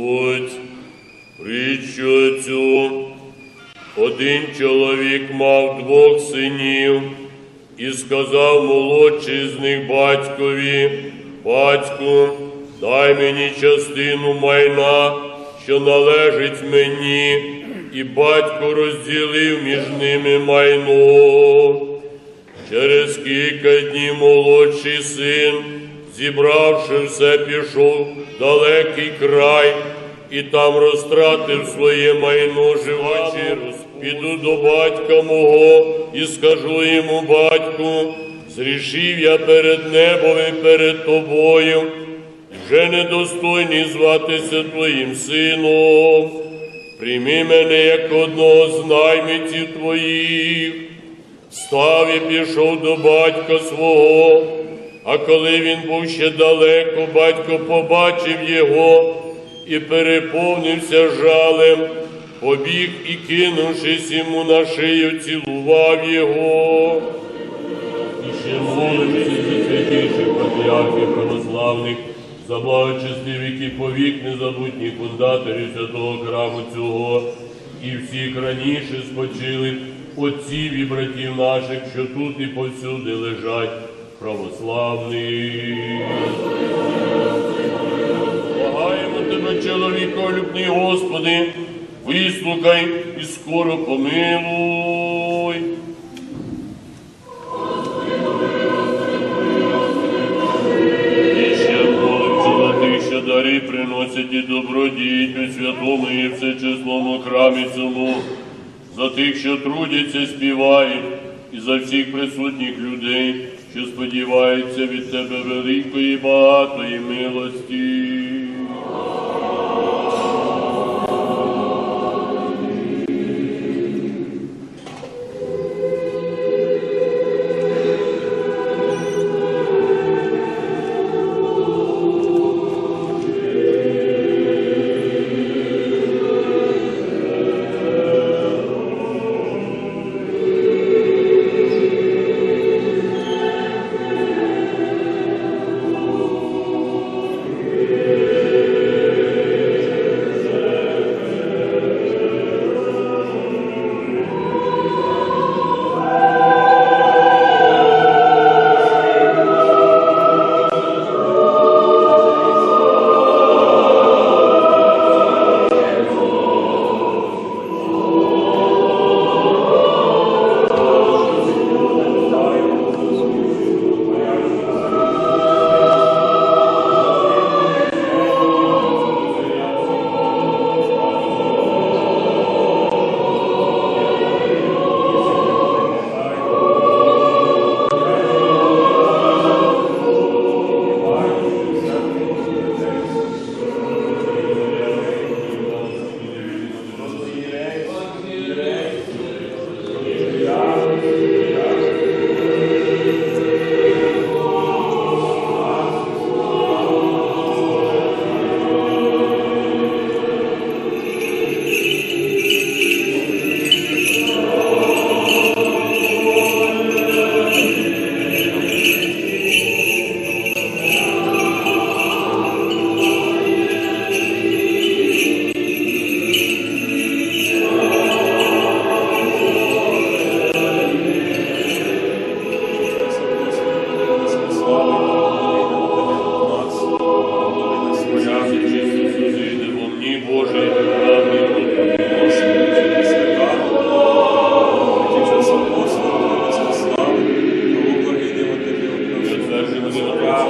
Господь, притчу цю. Один чоловік мав двох синів і сказав молодший з них батькові, батьку, дай мені частину майна, що належить мені, і батько розділив між ними майно. Через кілька днів молодший син зібравши все, пішов в далекий край і там розтратив своє майно живачі. Піду до батька мого і скажу йому, батьку, зрішив я перед небом і перед тобою, вже недостойний зватися твоїм сином. Прийми мене як одного з наймитів твоїх. Став і пішов до батька свого, а коли він був ще далеко, батько побачив його і переповнився жалем, побіг і, кинувшись йому на шию, цілував його. І ще молимося за святіших патріархів православних, за благочестивих віки повік незабутніх фундаторів святого храму цього, і всіх раніше спочилих отців і братів наших, що тут і повсюди лежать православних. Благаємо тебе, чоловіколюбний Господи, вислухай і скоро помилуй. І ще молимся за тих, що дари приносять і добродіть святому і всечесному храмі цьому, за тих, що трудяться, співають, і за всіх присутніх людей, що сподівається від тебе великої багатої милості.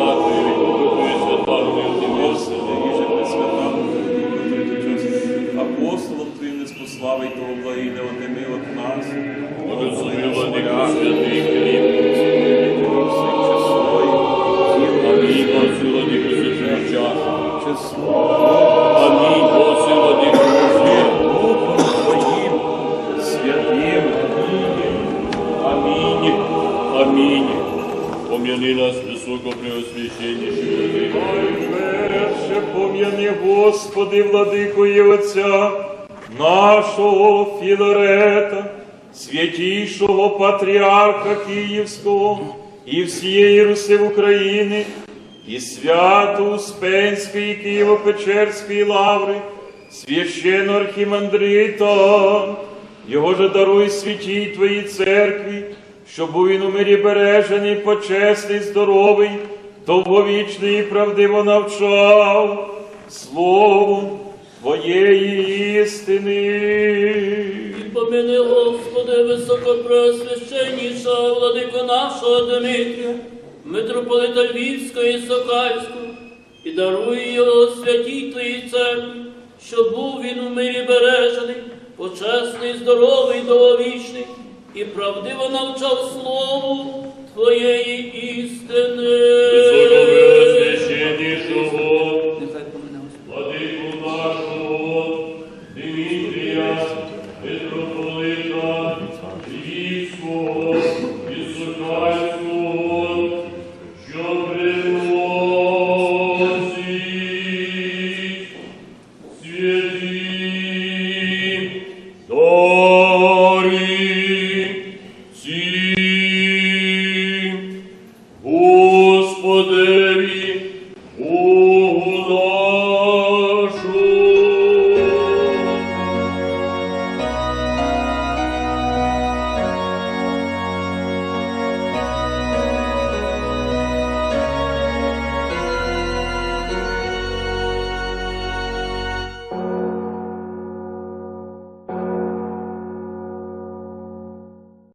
На Пом'яни нас високо преосвященніші. Перше пом'яни, Господи, владикою Отця нашого Філарета, святійшого патріарха Київського і всієї Руси України, і свято Успенської Києво-Печерської лаври, священного архімандрита Його же даруй святій Твоїй церкві, щоб був він у мирі бережений, почесний, здоровий, довговічний і правдиво навчав словом Твоєї істини. І поміни, Господи, високопреосвященніша владико нашого Дмитрія, митрополита Львівського і Сокальського, і даруй його святій Твоїй церкві, щоб був він у мирі бережений, почесний, здоровий, довговічний, і правдиво навчав слову Твоєї істини. For the.